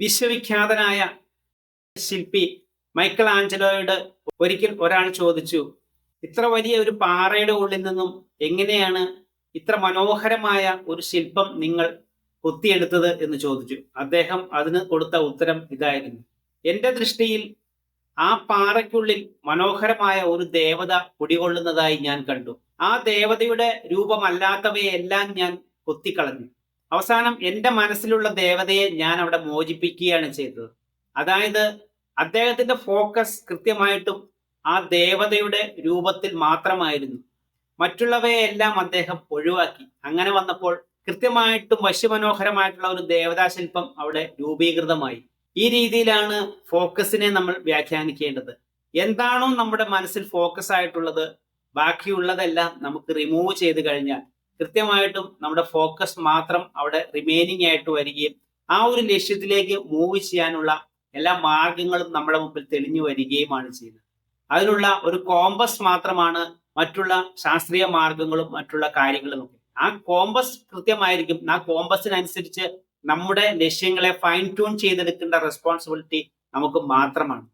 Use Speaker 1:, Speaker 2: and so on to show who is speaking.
Speaker 1: വിശ്വവിഖ്യാതനായ ശില്പി മൈക്കൽ ആഞ്ചലോയോട് ഒരിക്കൽ ഒരാൾ ചോദിച്ചു ഇത്ര വലിയ ഒരു പാറയുടെ ഉള്ളിൽ നിന്നും എങ്ങനെയാണ് ഇത്ര മനോഹരമായ ഒരു ശില്പം നിങ്ങൾ കൊത്തിയെടുത്തത്? എന്ന് ചോദിച്ചു. അദ്ദേഹം അതിന് കൊടുത്ത ഉത്തരം ഇതായിരുന്നു. എന്റെ ദൃഷ്ടിയിൽ ആ പാറയ്ക്കുള്ളിൽ മനോഹരമായ ഒരു ദേവത കുടികൊള്ളുന്നതായി ഞാൻ കണ്ടു. ആ ദേവതയുടെ രൂപമല്ലാത്തവയെല്ലാം ഞാൻ കൊത്തിക്കളഞ്ഞു. അവസാനം എന്റെ മനസ്സിലുള്ള ദേവതയെ ഞാൻ അവിടെ മോചിപ്പിക്കുകയാണ് ചെയ്തത്. അതായത് അദ്ദേഹത്തിന്റെ ഫോക്കസ് കൃത്യമായിട്ടും ആ ദേവതയുടെ രൂപത്തിൽ മാത്രമായിരുന്നു. മറ്റുള്ളവയെല്ലാം അദ്ദേഹം ഒഴിവാക്കി. അങ്ങനെ വന്നപ്പോൾ കൃത്യമായിട്ടും വശ്യമനോഹരമായിട്ടുള്ള ഒരു ദേവതാശില്പം അവിടെ രൂപീകൃതമായി. ഈ രീതിയിലാണ് ഫോക്കസിനെ നമ്മൾ വ്യാഖ്യാനിക്കേണ്ടത്. എന്താണോ നമ്മുടെ മനസ്സിൽ ഫോക്കസ് ആയിട്ടുള്ളത് ബാക്കിയുള്ളതെല്ലാം നമുക്ക് റിമൂവ് ചെയ്ത് കഴിഞ്ഞാൽ കൃത്യമായിട്ടും നമ്മുടെ ഫോക്കസ് മാത്രം അവിടെ റിമൈനിങ് ആയിട്ട് വരികയും ആ ഒരു ലക്ഷ്യത്തിലേക്ക് മൂവ് ചെയ്യാനുള്ള എല്ലാ മാർഗങ്ങളും നമ്മുടെ മുമ്പിൽ തെളിഞ്ഞു വരികയുമാണ് ചെയ്യുന്നത്. അതിനുള്ള ഒരു കോമ്പസ് മാത്രമാണ് മറ്റുള്ള ശാസ്ത്രീയ മാർഗങ്ങളും മറ്റുള്ള കാര്യങ്ങളും ഒക്കെ. ആ കോമ്പസ് കൃത്യമായിരിക്കും. ആ കോമ്പസിനനുസരിച്ച് നമ്മുടെ ലക്ഷ്യങ്ങളെ ഫൈൻ ട്യൂൺ ചെയ്തെടുക്കേണ്ട റെസ്പോൺസിബിലിറ്റി നമുക്ക് മാത്രമാണ്.